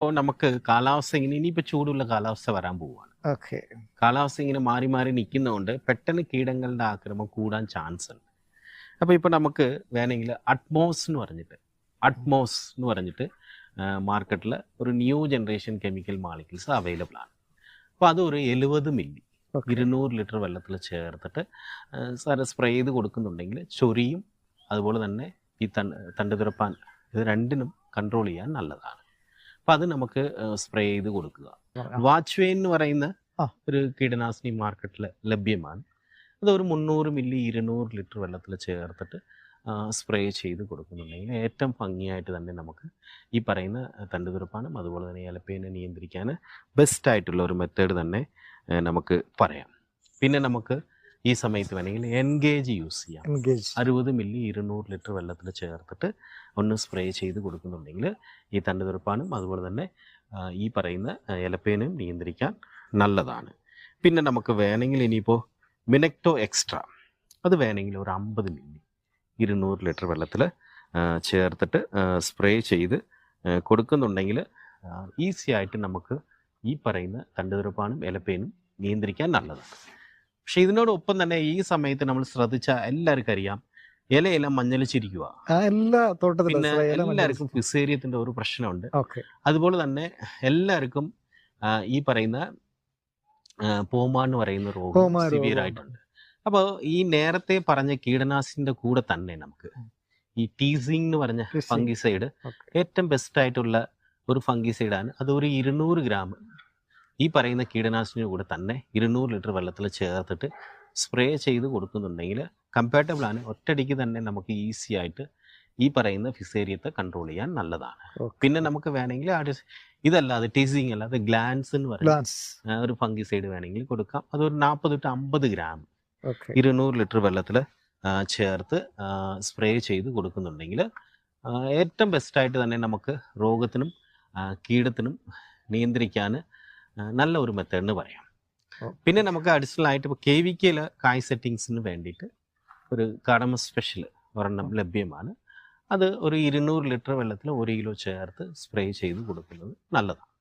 ഇപ്പോൾ നമുക്ക് കാലാവസ്ഥ ഇങ്ങനെ ഇനിയിപ്പോൾ ചൂടുള്ള കാലാവസ്ഥ വരാൻ പോവുകയാണ്. ഓക്കെ. കാലാവസ്ഥ ഇങ്ങനെ മാറി മാറി നിൽക്കുന്നതുകൊണ്ട് പെട്ടെന്ന് കീടങ്ങളുടെ ആക്രമം കൂടാൻ ചാൻസ് ഉണ്ട് അപ്പോൾ ഇപ്പോൾ നമുക്ക് വേണമെങ്കിൽ അറ്റ്മോസ് എന്ന് പറഞ്ഞിട്ട് അറ്റ്മോസ് എന്ന് പറഞ്ഞിട്ട് മാർക്കറ്റിൽ ഒരു new generation chemical molecules available ആണ്. അപ്പോൾ അത് ഒരു എഴുപത് മില്ലി ഇരുന്നൂറ് ലിറ്റർ വെള്ളത്തിൽ ചേർത്തിട്ട് സാറ് സ്പ്രേ ചെയ്ത് കൊടുക്കുന്നുണ്ടെങ്കിൽ ചൊരിയും അതുപോലെ തന്നെ ഈ തണ്ട് തുരപ്പാൻ ഇത് രണ്ടിനും കൺട്രോൾ ചെയ്യാൻ നല്ലതാണ്. അപ്പം അത് നമുക്ക് സ്പ്രേ ചെയ്ത് കൊടുക്കുക. വാച്ച്വെയിൻ എന്ന് പറയുന്ന ഒരു കീടനാശിനി മാർക്കറ്റിൽ ലഭ്യമാണ്. അത് ഒരു മുന്നൂറ് മില്ലി ഇരുന്നൂറ് ലിറ്റർ വെള്ളത്തിൽ ചേർത്തിട്ട് സ്പ്രേ ചെയ്ത് കൊടുക്കുന്നുണ്ടെങ്കിൽ ഏറ്റവും ഭംഗിയായിട്ട് തന്നെ നമുക്ക് ഈ പറയുന്ന തണ്ടുതുറപ്പാനും അതുപോലെ തന്നെ ഇലപ്പേനെ നിയന്ത്രിക്കാൻ ബെസ്റ്റ് ആയിട്ടുള്ള ഒരു മെത്തേഡ് തന്നെ നമുക്ക് പറയാം. പിന്നെ നമുക്ക് ഈ സമയത്ത് വേണമെങ്കിൽ എൻഗേജ് യൂസ് ചെയ്യാം. എൻഗേജ്. അറുപത് മില്ലി ഇരുന്നൂറ് ലിറ്റർ വെള്ളത്തിൽ ചേർത്തിട്ട് ഒന്ന് സ്പ്രേ ചെയ്ത് കൊടുക്കുന്നുണ്ടെങ്കിൽ ഈ തണ്ടുതുറപ്പാനും അതുപോലെ തന്നെ ഈ പറയുന്ന ഇലപ്പേനും നിയന്ത്രിക്കാൻ നല്ലതാണ്. പിന്നെ നമുക്ക് വേണമെങ്കിൽ ഇനിയിപ്പോൾ മിനക്ടോ എക്സ്ട്രാ. അത് വേണമെങ്കിൽ ഒരു അമ്പത് മില്ലി ഇരുന്നൂറ് ലിറ്റർ വെള്ളത്തിൽ ചേർത്തിട്ട് സ്പ്രേ ചെയ്ത് കൊടുക്കുന്നുണ്ടെങ്കിൽ ഈസി ആയിട്ട് നമുക്ക് ഈ പറയുന്ന തണ്ടുതുറപ്പാനും ഇലപ്പേനും നിയന്ത്രിക്കാൻ നല്ലതാണ്. പക്ഷെ ഇതിനോടൊപ്പം തന്നെ ഈ സമയത്ത് നമ്മൾ ശ്രദ്ധിച്ച എല്ലാവർക്കും അറിയാം ഇലയെല്ലാം മഞ്ഞളിച്ചിരിക്കുക എല്ലാ തോട്ടത്തിലും എല്ലാവർക്കും ഫിസേരിയത്തിന്റെ ഒരു പ്രശ്നമുണ്ട്. അതുപോലെ തന്നെ എല്ലാവർക്കും ഈ പറയുന്ന പോമാ എന്ന് പറയുന്ന രോഗം സിവിയർ ആയിട്ടുണ്ട്. അപ്പോൾ ഈ നേരത്തെ പറഞ്ഞ കീടനാശിനിന്റെ കൂടെ തന്നെ നമുക്ക് ഈ ടീസിങ് എന്ന് പറഞ്ഞ ഫംഗിസൈഡ് ഏറ്റവും ബെസ്റ്റ് ആയിട്ടുള്ള ഒരു ഫംഗിസൈഡാണ് അത് ഒരു ഇരുന്നൂറ് ഗ്രാം ഈ പറയുന്ന കീടനാശിനി കൂടെ തന്നെ ഇരുന്നൂറ് ലിറ്റർ വെള്ളത്തിൽ ചേർത്തിട്ട് സ്പ്രേ ചെയ്ത് കൊടുക്കുന്നുണ്ടെങ്കിൽ കമ്പാർട്ടബിൾ ആണ്. ഒറ്റടിക്ക് തന്നെ നമുക്ക് ഈസി ആയിട്ട് ഈ പറയുന്ന ഫിസേരിയത്തെ കൺട്രോൾ ചെയ്യാൻ നല്ലതാണ്. പിന്നെ നമുക്ക് വേണമെങ്കിൽ ഇതല്ലാതെ ടീസിങ് അല്ലാതെ ഗ്ലാൻസ് എന്ന് പറയുന്ന ഒരു ഫംഗി ഒരു ഫംഗിസൈഡ് വേണമെങ്കിൽ കൊടുക്കാം. അതൊരു നാൽപ്പത് ടു അമ്പത് ഗ്രാം ഇരുന്നൂറ് ലിറ്റർ വെള്ളത്തിൽ ചേർത്ത് സ്പ്രേ ചെയ്ത് കൊടുക്കുന്നുണ്ടെങ്കിൽ ഏറ്റവും ബെസ്റ്റായിട്ട് തന്നെ നമുക്ക് രോഗത്തിനും കീടത്തിനും നിയന്ത്രിക്കാൻ നല്ല ഒരു മെത്തേഡ് എന്ന് പറയാം. പിന്നെ നമുക്ക് അഡീഷണൽ ആയിട്ട് ഇപ്പോൾ കെ വി കെയിൽ കായ് സെറ്റിങ്സിന് വേണ്ടിയിട്ട് ഒരു കടമ സ്പെഷ്യൽ ഒരെണ്ണം ലഭ്യമാണ്. അത് ഒരു ഇരുന്നൂറ് ലിറ്റർ വെള്ളത്തിൽ ഒരു കിലോ ചേർത്ത് സ്പ്രേ ചെയ്ത് കൊടുക്കുന്നത് നല്ലതാണ്.